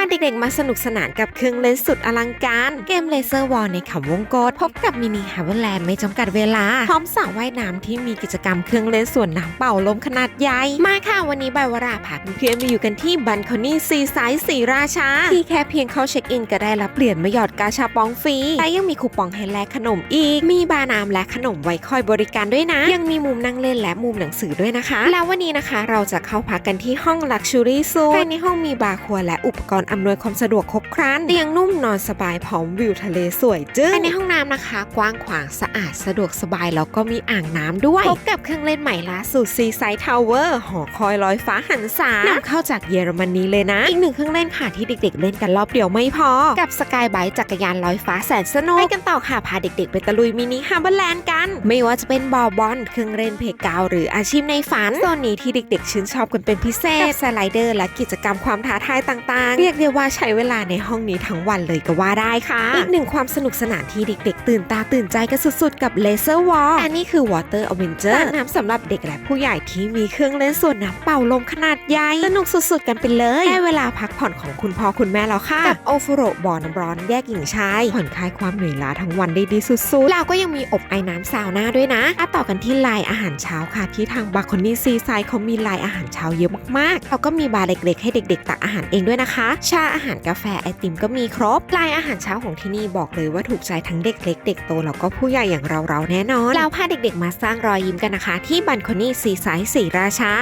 าเด็กๆ มาสนุกสนานกับเครื่องเล่นสุดอลังการ เกมเลเซอร์วอลในเขาวงกตพบกับมินิฮาร์เวอร์แลนด์ไม่จำกัดเวลา พร้อมสระว่ายน้ำที่มีกิจกรรมเครื่องเล่นส่วนน้ำเป่าลมขนาดใหญ่ มาค่ะวันนี้ใบวราพาเพื่อนๆมาอยู่กันที่บันคอนี่ซีไซส์สีราชา ที่แค่เพียงเข้าเช็คอินก็ได้รับเปลี่ยนมาหยอดกาชาปองฟรีและยังมีคูปองให้แลกขนมอีก มีบาร์น้ำและขนมไว้คอยบริการด้วยนะ ยังมีมุมนั่งเล่นและมุมหนังสือด้วยนะคะ แล้ววันนี้นะคะ เราจะเข้าพักกันที่ห้อง Luxury Suite ภายในห้องมีบาร์ครัวและอุปกรณ์อำนวยความสะดวกครบครันเตียงนุ่มนอนสบายพร้อมวิวทะเลสวยจึ้งภายในห้องน้ำนะคะ กว้างขวางสะอาดสะดวกสบายแล้วก็มีอ่างน้ำด้วยพบกับเครื่องเล่นใหม่ล่าสุด Seaside Tower หอคอยลอยฟ้าหันษานำเข้าจากเยอรมนีเลยนะ อีกหนึ่งเครื่องเล่นค่ะที่เด็ก ๆ เล่นกันรอบเดียวไม่พอ กับสกายไบจักรยานลอยฟ้าแสนสนุกไปกันต่อค่ะพาเด็ก ๆ ไปตะลุยมินิฮาร์เบอร์แลนด์กัน ไม่ว่าจะเป็นบอลบอลเครื่องเล่นเพกาวหรืออาชีพในฝันโซนนี้ที่เด็ก ๆ ชื่นชอบกันเป็นพิเศษกับสไลเดอร์และกิจกรรมความท้าทายต่างๆเรียกได้ว่าใช้เวลาในห้องนี้ทั้งวันเลยก็ว่าได้ค่ะ อีกหนึ่งความสนุกสนานที่เด็กๆ ตื่นตาตื่นใจกันสุดๆ กับเลเซอร์วอลอันนี้คือ Water Avenger สระน้ำสำหรับเด็กและผู้ใหญ่ที่มีเครื่องเล่นส่วนน้ำเป่าลมขนาดใหญ่ สนุกสุดๆ กันไปเลยได้เวลาพักผ่อนของคุณพ่อคุณแม่แล้วค่ะ กับโอฟโรบ่อน้ำร้อนแยกหญิงชายผ่อนคลายความเหนื่อยล้าทั้งวันได้ดีสุดๆ แล้วก็ยังมีอบไอ้น้ำซาวน่าด้วยนะอะต่อกันที่ไลน์อาหารเช้าค่ะที่ทางบาร์คอนี่ซีไซด์เขามีไลน์อาหารเช้าเยอะมากๆแล้วก็มีบาร์เล็กๆให้เด็ก ๆ ตักอาหารเองด้วยนะคะชาอาหารกาแฟไอติมก็มีครบไลน์อาหารเช้าของที่นี่บอกเลยว่าถูกใจทั้งเด็กเล็กเด็กโตแล้วก็ผู้ใหญ่อย่างเราๆแน่นอนแล้วพาเด็กๆมาสร้างรอยยิ้มกันนะคะ ที่บันคอนี่ซีไซด์สีราชา